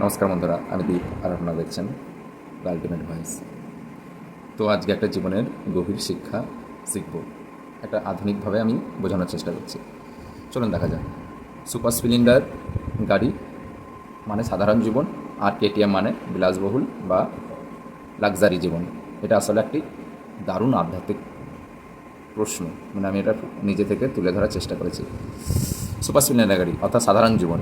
নমস্কার বন্ধুরা, আমি দীপ, আর আপনারা দেখছেন আলটিমেট ভয়েস তো আজকে একটা জীবনের গভীর শিক্ষা শিখব। একটা আধুনিকভাবে আমি বোঝানোর চেষ্টা করছি। চলুন দেখা যাক। সুপার স্প্লেন্ডার গাড়ি মানে সাধারণ জীবন, আর কেটিএম মানে বিলাসবহুল বা লাক্সারি জীবন। এটা আসলে একটি দারুণ আধ্যাত্মিক প্রশ্ন। মানে আমি এটা নিজে থেকে তুলে ধরার চেষ্টা করেছি। সুপার স্প্লেন্ডার গাড়ি, অর্থাৎ সাধারণ জীবন।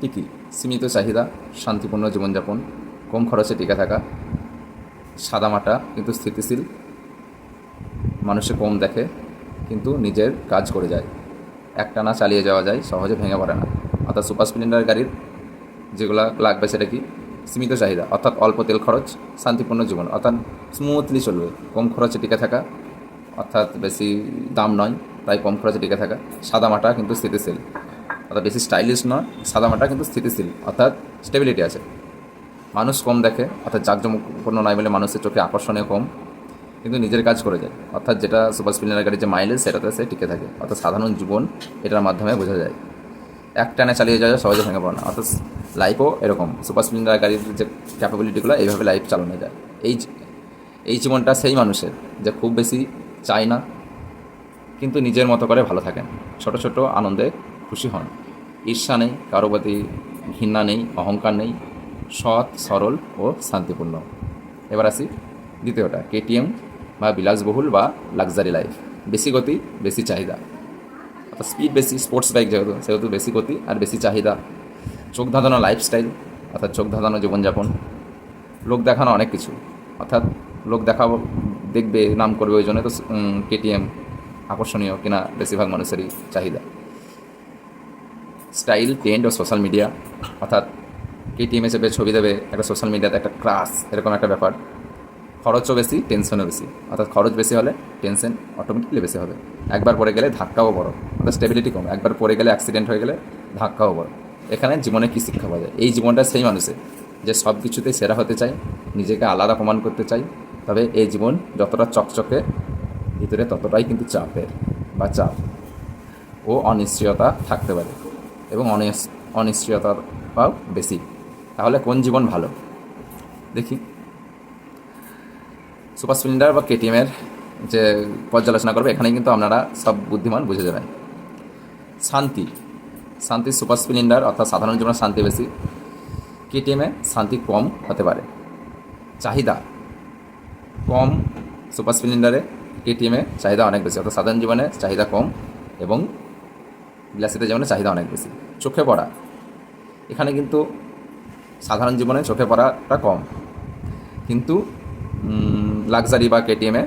কী সীমিত চাহিদা, শান্তিপূর্ণ জীবনযাপন, কম খরচে টিকে থাকা সাদামাটা কিন্তু স্থিতিশীল। মানুষে কম দেখে, কিন্তু নিজের কাজ করে যায়। একটানা চালিয়ে যাওয়া যায়, সহজে ভেঙে পড়ে না। অর্থাৎ সুপার স্প্লেন্ডার গাড়ির যেগুলো লাগবে সেটা কি? সীমিত চাহিদা, অর্থাৎ অল্প তেল খরচ, শান্তিপূর্ণ জীবন। অর্থাৎ স্মুথলি চলবে। কম খরচে টিকে থাকা, অর্থাৎ বেশি দাম নয়, তাই কম খরচে টিকে থাকা। সাদামাটা কিন্তু স্থিতিশীল। অর্থাৎ বেশি স্টাইলিশ নয়, সাদামাটা কিন্তু স্থিতিশীল, অর্থাৎ স্টেবিলিটি আছে। মানুষ কম দেখে, অর্থাৎ জাঁকজমকপূর্ণ নয় বলে মানুষের চোখে আকর্ষণীয় কম, কিন্তু নিজের কাজ করে যায়। অর্থাৎ যেটা সুপার স্প্লেন্ডার গাড়ির যে মাইলেজ সেটাতে সে টিকে থাকে। অর্থাৎ সাধারণ জীবন এটার মাধ্যমে বোঝা যায়। এক টানে চালিয়ে যাওয়া সহজে ভেঙে পড়ে না। অর্থাৎ লাইফও এরকম। সুপার স্প্লেন্ডার গাড়ির যে ক্যাপাবিলিটিগুলো এইভাবে লাইফ চালানো যায়। এই এই জীবনটা সেই মানুষের, যে খুব বেশি চায় না, কিন্তু নিজের মতো করে ভালো থাকেন। ছোট ছোট আনন্দে খুশি হন। ঈর্ষা নেই, কারও প্রতি ঘৃণা নেই, অহংকার নেই, সৎ, সরল ও শান্তিপূর্ণ। এবার আসি দ্বিতীয়টা, কেটিএম বা বিলাসবহুল বা লাক্সারি লাইফ। বেশি গতি, বেশি চাহিদা। অর্থাৎ স্পিড বেশি স্পোর্টস বাইক যেহেতু, সেহেতু বেশি গতি আর বেশি চাহিদা। চোখ ধাঁধানো লাইফস্টাইল অর্থাৎ চোখ ধাঁধানো জীবনযাপন। লোক দেখানো অনেক কিছু। অর্থাৎ লোক দেখাবো, দেখবে, নাম করবে ওই জন্য তো কেটিএম আকর্ষণীয় কিনা বেশিরভাগ মানুষেরই চাহিদা। স্টাইল ট্রেন্ড ও সোশ্যাল মিডিয়া অর্থাৎ কেটিএমে চেপে ছবি দেবে, একটা সোশ্যাল মিডিয়াতে একটা ক্লাস এরকম একটা ব্যাপার। খরচও বেশি টেনশনও বেশি। অর্থাৎ খরচ বেশি হলে টেনশন অটোমেটিকলি বেশি হবে। একবার পড়ে গেলে ধাক্কাও বড়। অর্থাৎ স্টেবিলিটি কম। একবার পড়ে গেলে অ্যাক্সিডেন্ট হয়ে গেলে ধাক্কাও বড়। এখানে জীবনে কী শিক্ষা পাওয়া যায়? এই জীবনটা সেই মানুষের, যে সব কিছুতেই সেরা হতে চায়, নিজেকে আলাদা প্রমাণ করতে চাই তবে এই জীবন যতটা চকচকে, ভিতরে ততটাই কিন্তু চাপের বা চাপ। ও অনিশ্চয়তা থাকতে পারে। এবং অনিস- অনিশ্চয়তার পাও বেশি। তাহলে কোন জীবন ভালো? দেখি। সুপার স্প্লেন্ডার বা কেটিএমের যে পর্যালোচনা করবে এখানে কিন্তু আপনারা সব বুদ্ধিমান বুঝে যাবেন। শান্তি। শান্তি সুপার স্প্লেন্ডার অর্থাৎ সাধারণ জীবনে শান্তি বেশি। কেটিএমে শান্তি কম হতে পারে। চাহিদা। কম সুপার স্প্লেন্ডারে কেটিএমে চাহিদা অনেক বেশি, অর্থাৎ সাধারণ জীবনে চাহিদা কম এবং বিলাসিতা জীবনে চাহিদা অনেক বেশি। চোখে পড়া। এখানে কিন্তু সাধারণ জীবনে চোখে পড়াটা কম। কিন্তু লাক্সারি বা কেটিএমে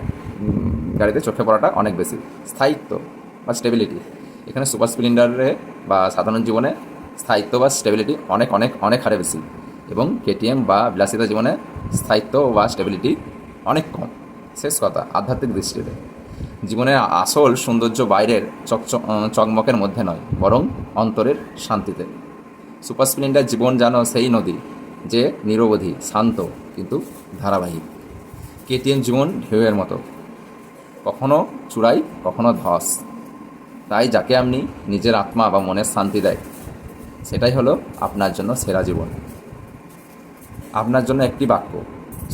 গাড়িতে চোখে পড়াটা অনেক বেশি। স্থায়িত্ব বা স্টেবিলিটি এখানে সুপার স্প্লেন্ডারে বা সাধারণ জীবনে স্থায়িত্ব বা স্টেবিলিটি অনেক অনেক অনেক হারে বেশি। এবং কেটিএম বা বিলাসিতা জীবনে স্থায়িত্ব বা স্টেবিলিটি অনেক কম। শেষ কথা, আধ্যাত্মিক দৃষ্টিতে। জীবনের আসল সৌন্দর্য বাইরের চকচক চকমকের মধ্যে নয়, বরং অন্তরের শান্তিতে। সুপার স্প্লেন্ডার জীবন যেন সেই নদী যে নিরবধি, শান্ত, কিন্তু ধারাবাহিক। কেটিএম জীবন ঢেউয়ের মতো। কখনো চূড়াই, কখনো ধস। তাই যাকে আপনি নিজের আত্মা বা মনের শান্তি দেয়, সেটাই হলো আপনার জন্য সেরা জীবন। আপনার জন্য একটি বাক্য,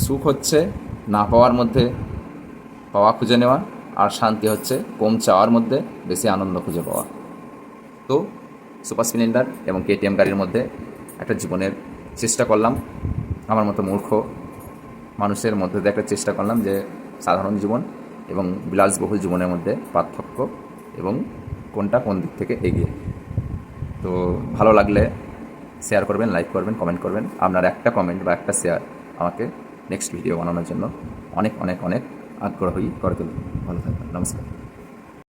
সুখ হচ্ছে না পাওয়ার মধ্যে, পাওয়া খুঁজে নেওয়া আর শান্তি হচ্ছে কম চাওয়ার মধ্যে বেশি আনন্দ খুঁজে পাওয়া। তো সুপার স্প্লেন্ডার এবং কেটিএম গাড়ির মধ্যে একটা জীবনের চেষ্টা করলাম। আমার মতো মূর্খ মানুষের মধ্যে দিয়ে একটা চেষ্টা করলাম যে সাধারণ জীবন এবং বিলাসবহুল জীবনের মধ্যে পার্থক্য এবং কোনটা কোন দিক থেকে এগিয়ে। তো ভালো লাগলে শেয়ার করবেন লাইক করবেন কমেন্ট করবেন। আপনার একটা কমেন্ট বা একটা শেয়ার আমাকে নেক্সট ভিডিও বানানোর জন্য অনেক অনেক অনেক আগ্রহী করে তুলি ভালো থাকবেন। নমস্কার।